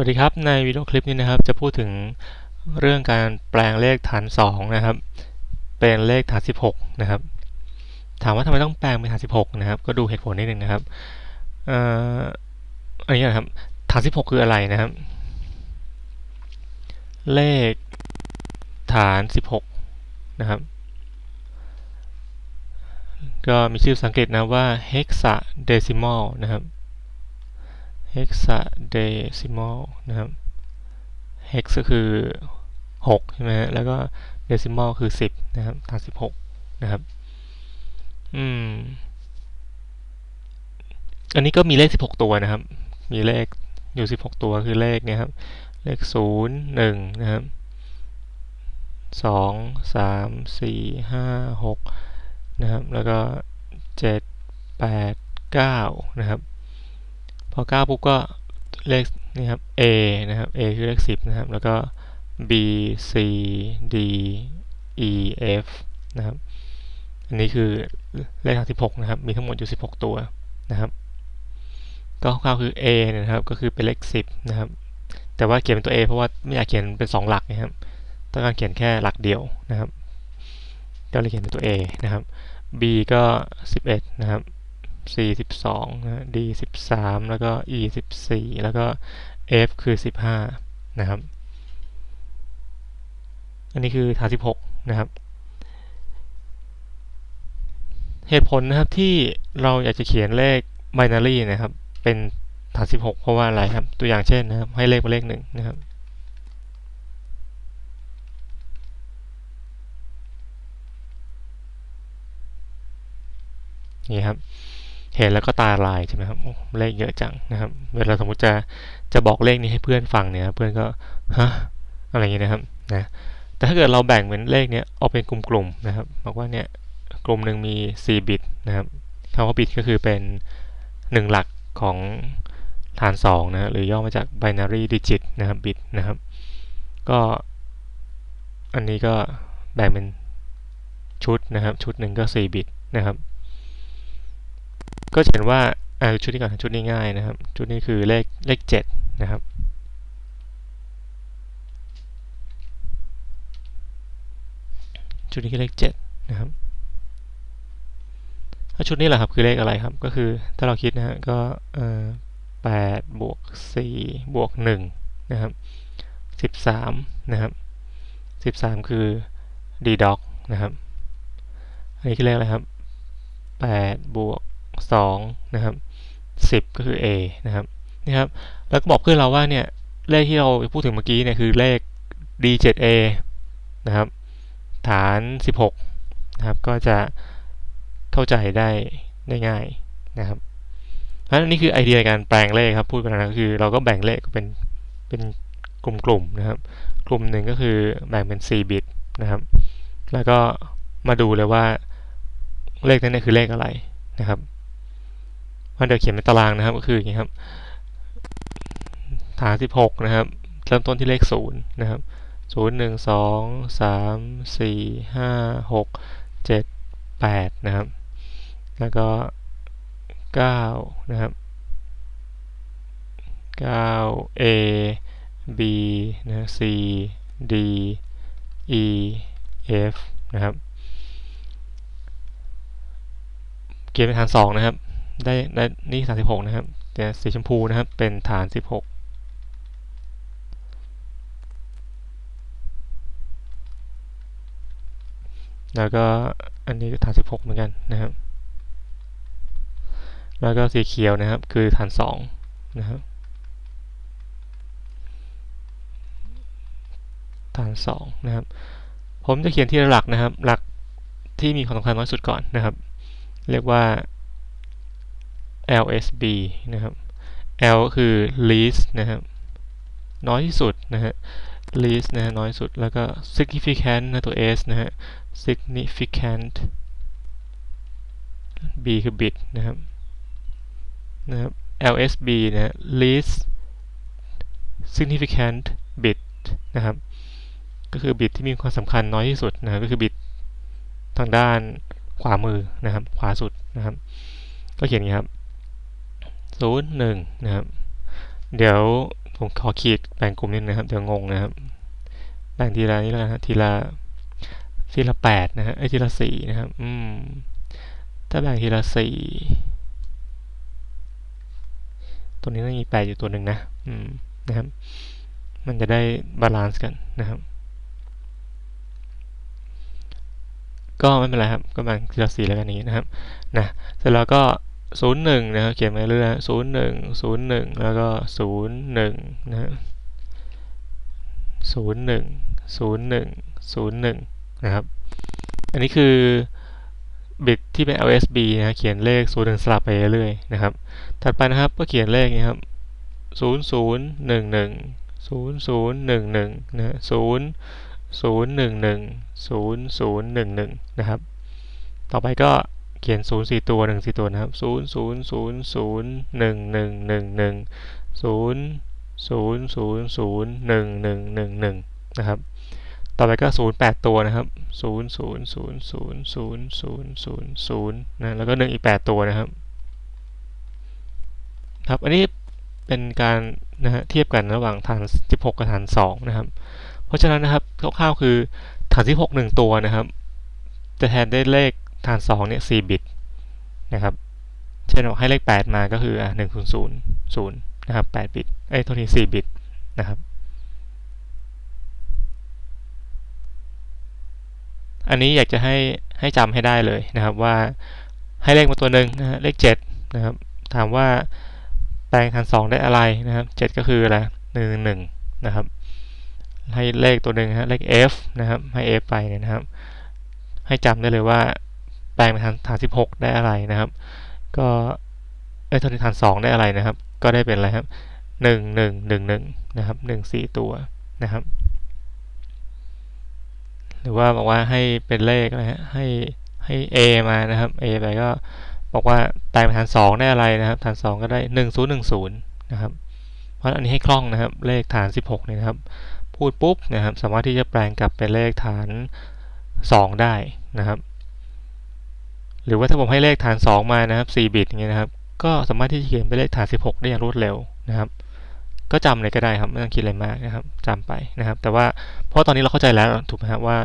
วัสดีครับ ในวิดีโอคลิปนี้นะครับ จะพูดถึงเรื่องการแปลงเลขฐาน 2 นะครับ เป็นเลขฐาน 16 นะครับ ถามว่าทำไมต้องแปลงเป็นฐาน 16 นะครับ ก็ดูเหตุผลนิดนึงนะครับอันนี้นะครับ ฐาน 16 คืออะไรนะครับ เลขฐาน 16 นะครับ ก็มีชื่อภาษาอังเกฤษนะว่า hexadecimal นะครับ hexadecimal นะครับ hex ก็คือ 6 ใช่ไหมฮะ แล้วก็ decimal คือ 10 นะครับฐาน16 นะครับ อืม อันนี้ก็มีเลข 16 ตัวนะครับ มีเลขอยู่ 16 ตัวคือเลขเนี่ยครับ เลข 0 1 นะครับ 2 3 4 5 6 นะครับ แล้วก็ 7 8 9 นะครับ อ 9 ปุ๊บก็เลขนี่ครับ A นะครับ A คือเลข 10 นะครับ แล้วก็ B C D E F นะครับ อันนี้คือเลขทาง16 นะครับ มีทั้งหมดอยู่ 16 ตัวนะครับ ก็คร่าวๆคือ A เนี่ยนะครับ ก็คือเป็นเลข 10 นะครับ แต่ว่าเขียนเป็นตัว A เพราะว่าไม่อยากเขียนเป็น 2 หลักนะครับ ต้องการเขียนแค่หลักเดียวนะครับ ก็เลยเขียนเป็นตัว A นะครับ B ก็ 11 นะครับ C 12นะ D 13แล้วก็ E 14แล้วก็ F คือ15นะครับ อันนี้คือฐาน16นะครับ เหตุผลนะครับที่เราอยากจะเขียนเลข binary นะครับ เป็นฐาน16เพราะว่าอะไรครับ ตัวอย่างเช่นนะครับ ให้เลขเป็นเลขหนึ่งนะครับนี่ครับ เห็นแล้วก็ตาลายใช่ไหมครับเลขเยอะจังนะครับ เวลาสมมติจะจะบอกเลขนี้ให้เพื่อนฟังเนี่ยเพื่อนก็ฮะอะไรอย่างนี้ยนะครับนะแต่ถ้าเกิดเราแบ่งเป็นเลขเนี้ยออกเป็นกลุ่มๆนะครับบอกว่าเนี่ยกลุ่มหนึ่งมี 4 บิตนะครับคำว่าบิตก็คือเป็น 1 หลักของฐาน2นะหรือย่อมาจาก binary digit นะครับบิตนะครับ ก็อันนี้ก็แบ่งเป็นชุดนะครับ ชุดหนึ่งก็ 4 บิตนะครับ ก็เห็นว่าอ่าชุดนี้ก่อนชุดนี้ง่ายนะครับ ชุดนี้คือเลขเลข7นะครับ ชุดนี้คือเลข7นะครับถ้าชุดนี้แหละครับคือเลขอะไรครับ ก็คือถ้าเราคิดนะฮะก็แปดบวกสี่บวกหนึ่งนะครับสิบสามนะครับสิบสามคือ d d o c นะครับ อันนี้คือเลขอะไรครับแปดบวก สองนะครับสิบก็คือ a นะครับนี่ครับแล้วก็บอกเพื่อนเราว่าเนี่ยเลขที่เราพูดถึงเมื่อกี้เนี่ยคือเลข d7a นะครับฐาน 16นะครับก็จะเข้าใจได้ได้ง่ายนะครับเพราะอันนี้คือไอเดียการแปลงเลขครับพูดกันนะคือเราก็แบ่งเลขเป็นเป็นกลุ่มๆนะครับ กลุ่มหนึ่งก็คือแบ่งเป็น 4 บิตนะครับ แล้วก็มาดูเลยว่าเลขนั้นคือเลขอะไรนะครับ ว่าเดี๋ยวเขียนเป็นตารางนะครับก็คืออย่างนี้ครับฐาน 16 นะครับ เริ่มต้นที่เลข 0 นะครับ 0 1 2 3 4 5 6 7 8 นะครับ แล้วก็ 9 นะครับ 9 A B นะ C D E F นะครับเขียนเป็นฐาน 2 นะครับ ได้ได้นี่ฐาน16นะครับแต่สีชมพูนะครับ เป็นฐาน16แล้วก็อันนี้ฐาน16เหมือนกันนะครับ แล้วก็สีเขียวนะครับ คือฐาน2นะครับฐาน2นะครับ ผมจะเขียนที่หลักนะครับ หลักที่มีความสำคัญน้อยสุดก่อนนะครับ เรียกว่า LSB นะครับ L ก็คือ least นะครับน้อยที่สุดนะฮะ least นะฮะน้อยสุดแล้วก็ significant นะตัว S นะฮะ significant B คือ bit นะครับนะครับ LSB นะฮะ least significant bit นะครับ ก็คือบิตที่มีความสำคัญน้อยที่สุดนะก็คือบิตทางด้านขวามือนะครับ ขวาสุดนะครับ ก็เขียนอย่างนี้ครับ ศูนย์หนึ่งนะครับ เดี๋ยวผมขอขีดแบ่งกลุ่มนิดนะครับ เดี๋ยวงงนะครับ แบ่งทีละนี้แล้วนะทีละทีละแปดนะฮะไอ้ทีละสี่นะครับ อืม ถ้าแบ่งทีละสี่ตัวนี้ต้องมีแปดอยู่ตัวหนึ่งนะ อืม นะครับ มันจะได้บาลานซ์กันนะครับ ก็ไม่เป็นไรครับ ก็แบ่งทีละสี่แล้วกันนี้นะครับ นะ เสร็จแล้วก็ ศูนย์หนึ่งนะครับเขียนมาเรื่อยๆศูนย์หนึ่งศูนย์หนึ่งแล้วก็ศูนย์หนึ่งนะฮะศูนย์หนึ่งศูนย์หนึ่งศูนย์หนึ่งนะครับ อันนี้คือบิตที่เป็น LSB นะเขียนเลขศูนย์หนึ่งสลับไปเรื่อยๆนะครับ ถัดไปนะครับก็เขียนเลขนี้ครับศูนย์ศูนย์หนึ่งหนึ่งศูนย์ศูนย์หนึ่งหนึ่งนะศูนย์ศูนย์หนึ่งหนึ่งศูนย์ศูนย์หนึ่งหนึ่งนะครับ ต่อไปก็ เขียน0ูนย์สี่ตัว1สี่ตัวนะครับ0 0 0 0 1 1 1 1 0 0 0 0 1 1 1 1นะครับ ต่อไปก็ 0 8 ตัวนะครับ 0 0 0 0 0 0 0 0นะแล้วก็ 1 อีก 8 ตัวนะครับ ครับอันนี้เป็นการนะฮะเทียบกันระหว่างฐาน 16 กับฐาน 2 นะครับ เพราะฉะนั้นนะครับคร่าวๆคือฐาน 16 1 ตัวนะครับ จะแทนได้เลข ฐาน2เนี่ย4บิตนะครับ เช่นให้เลข 8 มาก็คืออะ1 0 0 0นะครับ8บิต เอ้ยโทษที4บิตนะครับ อันนี้อยากจะให้ให้จำให้ได้เลยนะครับว่าให้เลขมาตัวหนึ่งนะฮะเลข7นะครับ ถามว่าแปลงฐาน2ได้อะไรนะครับ 7 ก็คืออะไรหนึ่งหนึ่งนะครับให้เลขตัวหนึ่งฮะเลข f นะครับให้ f ไปเนี่ยนะครับ ให้จำได้เลยว่า แปลงเป็นฐานฐาน16ได้อะไรนะครับ ก็เอ้ยฐาน2ได้อะไรนะครับ ก็ได้เป็นอะไรครับ1 1 1 1นะครับ1 4ตัวนะครับ หรือว่าบอกว่าให้เป็นเลขอะฮะให้ให้ a มานะครับ a ไปก็บอกว่าแปลงเป็นฐาน2ได้อะไรนะครับฐาน2ก็ได้1010นะครับเพราะอันนี้ให้คล่องนะครับ เลขฐาน16เนี่ยนะครับพูดปุ๊บนะครับ สามารถที่จะแปลงกลับเป็นเลขฐาน 2 ได้นะครับ หรือว่าถ้าผมให้เลขฐาน 2 มานะครับ4บิตอย่างเงี้ยนะครับ ก็สามารถที่จะเขียนเป็นเลขฐาน 16 ได้อย่างรวดเร็วนะครับ ก็จำเลยก็ได้ครับไม่ต้องคิดอะไรมากนะครับจำไปนะครับ แต่ว่าเพราะตอนนี้เราเข้าใจแล้วถูกไหมครับว่า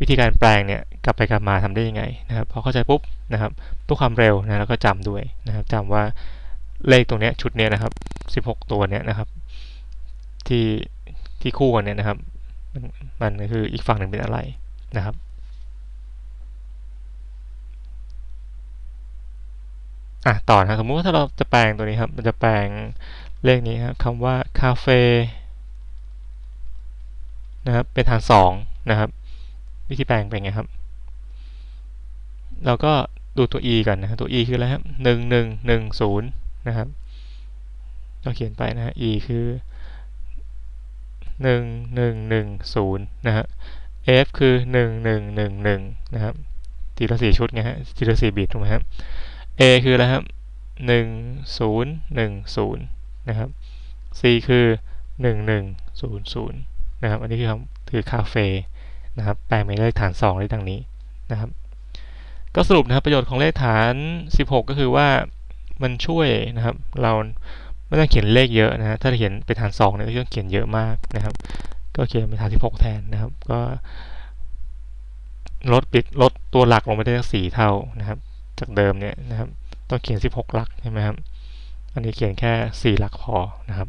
วิธีการแปลงเนี่ยกลับไปกลับมาทำได้ยังไงนะครับพอเข้าใจปุ๊บนะครับเพื่อความเร็วนะแล้วก็จำด้วยนะครับจำว่าเลขตรงเนี้ยชุดเนี้ยนะครับ 16 ตัวเนี้ยนะครับ ที่ที่คู่กันเนี่ยนะครับ มันมันคืออีกฝั่งหนึ่งเป็นอะไรนะครับ อะต่อนะสมมุติว่าถ้าเราจะแปลงตัวนี้ครับมันจะแปลงเลขนี้ครับคำว่าคาเฟ่นะครับเป็นฐานสองนะครับวิธีแปลงเป็นไงครับ เราก็ดูตัว e กันนะตัว e คืออะไรครับหนึ่งหนึ่งหนึ่งศูนย์นะครับเราเขียนไปนะฮะ e คือหนึ่งหนึ่งหนึ่งศูนย์นะฮะ f คือหนึ่งหนึ่งหนึ่งหนึ่งนะครับทีละสี่ชุดไงฮะทีละสี่บิตถูกไหมครับ a คืออะไรครับหนึ่งศูนย์หนึ่งศูนย์นะครับ c คือหนึ่งหนึ่งศูนย์ศูนย์นะครับอันนี้คือคำคือคาเฟ่นะครับแปลงเป็นเลขฐาน2ได้ดังนี้นะครับก็สรุปนะครับประโยชน์ของเลขฐาน 16 ก็คือว่ามันช่วยนะครับ เราไม่ต้องเขียนเลขเยอะนะถ้าเขียนเป็นฐาน2เนี่ยก็ต้องเขียนเยอะมากนะครับ ก็เขียนเป็นฐาน 16 แทนนะครับ ก็ลดบิตลดตัวหลักลงไปได้สักสี่เท่านะครับ จากเดิมเนี่ยนะครับต้องเขียน 16 หลักใช่ไหมครับ อันนี้เขียนแค่ 4 หลักพอนะครับ